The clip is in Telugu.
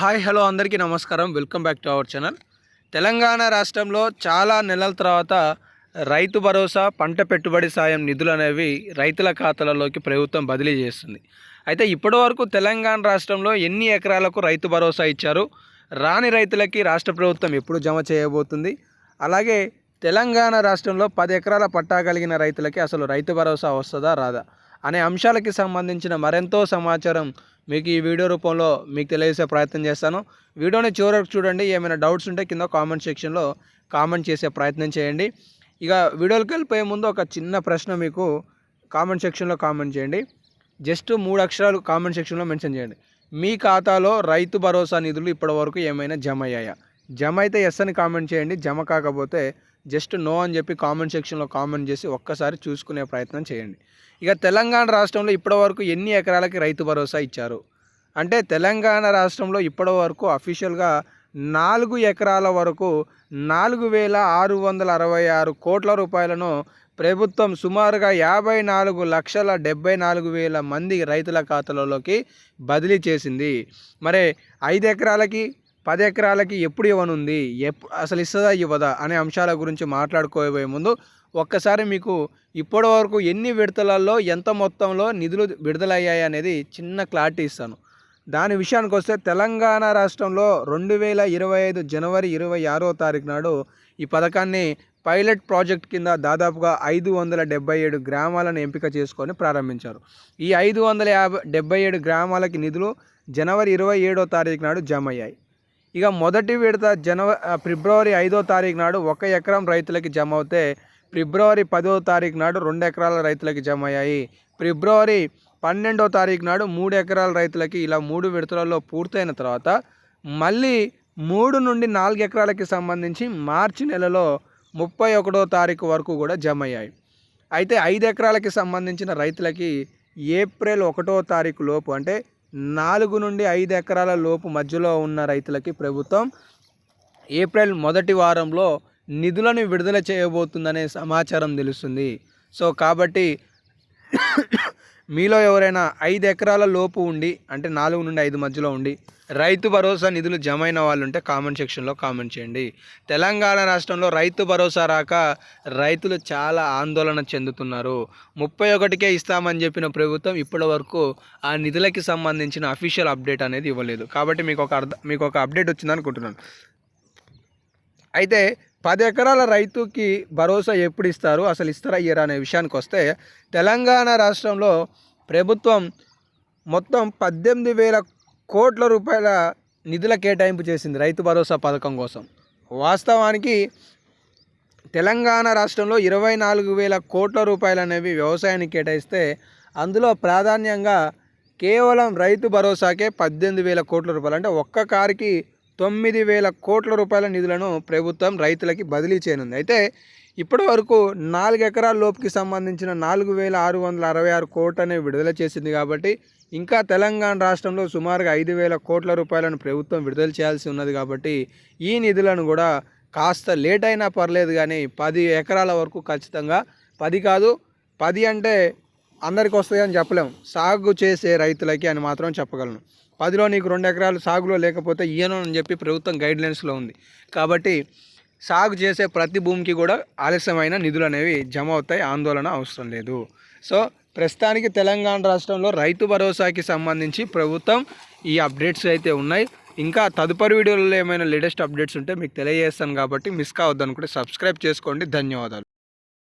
హాయ్ హలో అందరికీ నమస్కారం. Welcome back to our channel. Telangana రాష్ట్రంలో చాలా నెలల తర్వాత రైతు భరోసా పంట పెట్టుబడి సాయం నిధులు అనేవి రైతుల ఖాతాలలోకి ప్రభుత్వం బదిలీ చేస్తుంది. అయితే ఇప్పటివరకు తెలంగాణ రాష్ట్రంలో ఎన్ని ఎకరాలకు రైతు భరోసా ఇచ్చారు? రాని రైతులకి రాష్ట్ర ప్రభుత్వం ఎప్పుడు జమ చేయబోతుంది? అలాగే తెలంగాణ రాష్ట్రంలో పది ఎకరాల పట్టా కలిగిన రైతులకి అసలు రైతు భరోసా వస్తుందా రాదా? అనే అంశాలకి సంబంధించిన మరెంతో సమాచారం మీకు ఈ వీడియో రూపంలో మీకు తెలియజేసే ప్రయత్నం చేస్తాను. వీడియోని చివరకు చూడండి ఏమైనా డౌట్స్ ఉంటే కింద కామెంట్ సెక్షన్లో కామెంట్ చేసే ప్రయత్నం చేయండి. ఇక వీడియోకి వెళ్ళిపోయే ముందు ఒక చిన్న ప్రశ్న మీకు కామెంట్ సెక్షన్లో కామెంట్ చేయండి. జస్ట్ మూడు అక్షరాలు కామెంట్ సెక్షన్లో మెన్షన్ చేయండి. మీ ఖాతాలో రైతు భరోసా నిధులు ఇప్పటివరకు ఏమైనా జమ అయ్యాయా? జమ అయితే ఎస్ అని కామెంట్ చేయండి జమ కాకపోతే జస్ట్ నో అని చెప్పి కామెంట్ సెక్షన్లో కామెంట్ చేసి ఒక్కసారి చూసుకునే ప్రయత్నం చేయండి. ఇక తెలంగాణ రాష్ట్రంలో ఇప్పటివరకు ఎన్ని ఎకరాలకి రైతు భరోసా ఇచ్చారు? అంటే తెలంగాణ రాష్ట్రంలో ఇప్పటి వరకు అఫీషియల్గా నాలుగు ఎకరాల వరకు నాలుగు వేల ఆరు వందల అరవై ఆరు కోట్ల రూపాయలను ప్రభుత్వం సుమారుగా యాభై నాలుగు లక్షల డెబ్బై నాలుగు వేల మంది రైతుల ఖాతాలలోకి బదిలీ చేసింది. మరి ఐదు ఎకరాలకి పది ఎకరాలకి ఎప్పుడు ఇవ్వనుంది? ఎప్ అసలు ఇస్తుందా ఇవ్వదా? అనే అంశాల గురించి మాట్లాడుకోబోయే ముందు ఒక్కసారి మీకు ఇప్పటి వరకు ఎన్ని విడతలలో ఎంత మొత్తంలో నిధులు విడుదలయ్యాయి అనేది చిన్న క్లారిటీ ఇస్తాను. దాని విషయానికి వస్తే తెలంగాణ రాష్ట్రంలో రెండు వేల ఇరవై ఐదు జనవరి ఇరవై ఆరో తారీఖు నాడు ఈ పథకాన్ని పైలట్ ప్రాజెక్ట్ కింద దాదాపుగా ఐదు వందల డెబ్బై ఏడు గ్రామాలను ఎంపిక చేసుకొని ప్రారంభించారు. ఈ ఐదు వందల యాభై డెబ్బై ఏడు గ్రామాలకి నిధులు జనవరి ఇరవై ఏడో తారీఖు నాడు జమ అయ్యాయి ఇక మొదటి విడత జనవరి ఫిబ్రవరి ఐదో తారీఖు నాడు ఒక ఎకరం రైతులకి జమ అవుతే ఫిబ్రవరి పదో తారీఖు నాడు రెండు ఎకరాల రైతులకి జమ అయ్యాయి. ఫిబ్రవరి పన్నెండో తారీఖు నాడు మూడు ఎకరాల రైతులకి ఇలా మూడు విడతలలో పూర్తయిన తర్వాత మళ్ళీ మూడు నుండి నాలుగు ఎకరాలకి సంబంధించి మార్చి నెలలో ముప్పై ఒకటో తారీఖు వరకు కూడా జమ అయ్యాయి. అయితే ఐదు ఎకరాలకి సంబంధించిన రైతులకి ఏప్రిల్ ఒకటో తారీఖు లోపు అంటే నాలుగు నుండి ఐదు ఎకరాల లోపు మధ్యలో ఉన్న రైతులకి ప్రభుత్వం ఏప్రిల్ మొదటి వారంలో నిధులను విడుదల చేయబోతుందనే సమాచారం తెలుస్తుంది. సో కాబట్టి మీలో ఎవరైనా ఐదు ఎకరాల లోపు ఉండి అంటే నాలుగు నుండి ఐదు మధ్యలో ఉండి రైతు భరోసా నిధులు జమ అయిన వాళ్ళు ఉంటే కామెంట్ సెక్షన్లో కామెంట్ చేయండి. తెలంగాణ రాష్ట్రంలో రైతు భరోసా రాక రైతులు చాలా ఆందోళన చెందుతున్నారు. ముప్పై ఒకటికే ఇస్తామని చెప్పిన ప్రభుత్వం ఇప్పటి వరకు ఆ నిధులకి సంబంధించిన అఫీషియల్ అప్డేట్ అనేది ఇవ్వలేదు. కాబట్టి మీకు ఒక అర్థం మీకు ఒక అప్డేట్ వచ్చిందనుకుంటున్నాను. అయితే పది ఎకరాల రైతుకి భరోసా ఎప్పుడు ఇస్తారు? అసలు ఇస్తారా ఇయ్యరా అనే విషయానికి వస్తే తెలంగాణ రాష్ట్రంలో ప్రభుత్వం మొత్తం పద్దెనిమిది వేల కోట్ల రూపాయల నిధుల కేటాయింపు చేసింది రైతు భరోసా పథకం కోసం. వాస్తవానికి తెలంగాణ రాష్ట్రంలో ఇరవై నాలుగు వేల కోట్ల రూపాయలు అనేవి వ్యవసాయానికి కేటాయిస్తే అందులో ప్రాధాన్యంగా కేవలం రైతు భరోసాకే పద్దెనిమిది వేల కోట్ల రూపాయలు. అంటే ఒక్క కారుకి తొమ్మిది వేల కోట్ల రూపాయల నిధులను ప్రభుత్వం రైతులకి బదిలీ చేయనుంది. అయితే ఇప్పటి వరకు నాలుగు ఎకరాల లోపుకి సంబంధించిన నాలుగు వేల ఆరు వందల అరవై ఆరు కోట్లనే విడుదల చేసింది కాబట్టి ఇంకా తెలంగాణ రాష్ట్రంలో సుమారుగా ఐదు వేల కోట్ల రూపాయలను ప్రభుత్వం విడుదల చేయాల్సి ఉన్నది కాబట్టి ఈ నిధులను కూడా కాస్త లేట్ అయినా పర్లేదు కానీ పది ఎకరాల వరకు ఖచ్చితంగా పది కాదు పది అంటే అందరికి వస్తాయని చెప్పలేము సాగు చేసే రైతులకి అని మాత్రం చెప్పగలను. పదిలో నీకు రెండు ఎకరాలు సాగులో లేకపోతే ఈయన అని చెప్పి ప్రభుత్వం గైడ్లైన్స్లో ఉంది. కాబట్టి సాగు చేసే ప్రతి భూమికి కూడా ఆలస్యమైన నిధులు అనేవి జమ అవుతాయి ఆందోళన అవసరం లేదు. సో ప్రస్తుతానికి తెలంగాణ రాష్ట్రంలో రైతు భరోసాకి సంబంధించి ప్రభుత్వం ఈ అప్డేట్స్ అయితే ఉన్నాయి. ఇంకా తదుపరి వీడియోలో ఏమైనా లేటెస్ట్ అప్డేట్స్ ఉంటే మీకు తెలియజేస్తాను కాబట్టి మిస్ కావద్దు అనుకుంటే సబ్స్క్రైబ్ చేసుకోండి. ధన్యవాదాలు.